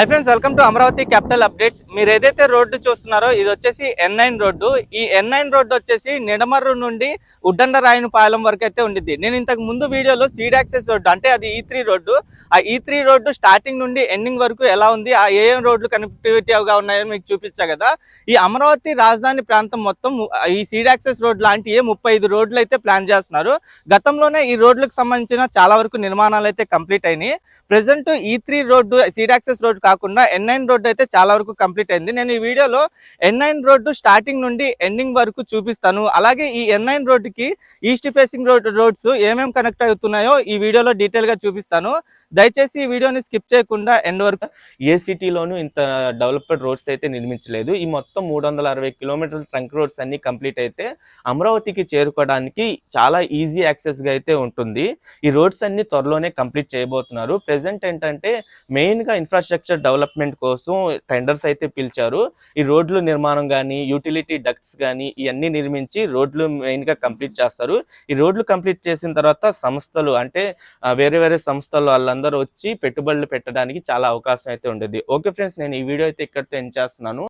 Hi friends welcome to Amaravati capital updates మీరు ఏదైతే road చూస్తున్నారో ఇది వచ్చేసి ఎన్ నైన్ రోడ్డు. ఈ ఎన్ నైన్ రోడ్డు వచ్చేసి నిడమర్రు నుండి ఉడ్డండరాయనపాలెం వరకు అయితే ఉండిద్ది. నేను ఇంతకు ముందు వీడియోలో సీడ్ యాక్సెస్ రోడ్డు అంటే అది e ఈ త్రీ రోడ్డు. ఆ e E three road starting నుండి ఎండింగ్ వరకు ఎలా ఉంది ఆ ఏ రోడ్లు కనెక్టివిటీగా ఉన్నాయో మీకు చూపించా కదా. ఈ అమరావతి రాజధాని ప్రాంతం మొత్తం ఈ సీడ్ యాక్సెస్ రోడ్ లాంటి ఏ ముప్పై ఐదు రోడ్లు అయితే ప్లాన్ చేస్తున్నారు. గతంలోనే ఈ రోడ్లకు సంబంధించిన చాలా వరకు నిర్మాణాలు అయితే కంప్లీట్ అయినాయి. Present E three road seed access road కాకుండా ఎన్ నైన్ రోడ్డు అయితే చాలా వరకు కంప్లీట్ అయింది. నేను ఈ వీడియోలో ఎన్ నైన్ రోడ్డు స్టార్టింగ్ నుండి ఎండింగ్ వరకు చూపిస్తాను. అలాగే ఈ ఎన్ నైన్ రోడ్డుకి ఈస్ట్ ఫేసింగ్ రోడ్ రోడ్స్ ఏమేమి కనెక్ట్ అవుతున్నాయో ఈ వీడియోలో డీటెయిల్గా చూపిస్తాను. దయచేసి ఈ వీడియోని స్కిప్ చేయకుండా ఎండ్ వరకు ఏ సిటీలోనూ ఇంత డెవలప్డ్ రోడ్స్ అయితే నిర్మించలేదు. ఈ మొత్తం మూడు వందల అరవై కిలోమీటర్ల ట్రంక్ రోడ్స్ అన్ని కంప్లీట్ అయితే అమరావతికి చేరుకోవడానికి చాలా ఈజీ యాక్సెస్గా అయితే ఉంటుంది. ఈ రోడ్స్ అన్ని త్వరలోనే కంప్లీట్ చేయబోతున్నారు. ప్రెసెంట్ ఏంటంటే మెయిన్గా ఇన్ఫ్రాస్ట్రక్చర్ డెవలప్మెంట్ కోసం టెండర్స్ అయితే పిలిచారు. ఈ రోడ్లు నిర్మాణం కానీ యూటిలిటీ డక్ట్స్ కానీ ఇవన్నీ నిర్మించి రోడ్లు మెయిన్గా కంప్లీట్ చేస్తారు. ఈ రోడ్లు కంప్లీట్ చేసిన తర్వాత సంస్థలు అంటే వేరే వేరే సంస్థలు వాళ్ళందరూ వచ్చి పెట్టుబడులు పెట్టడానికి చాలా అవకాశం అయితే ఉండేది. ఓకే ఫ్రెండ్స్ నేను ఈ వీడియో అయితే ఇక్కడితో ఎండ్ చేస్తున్నాను.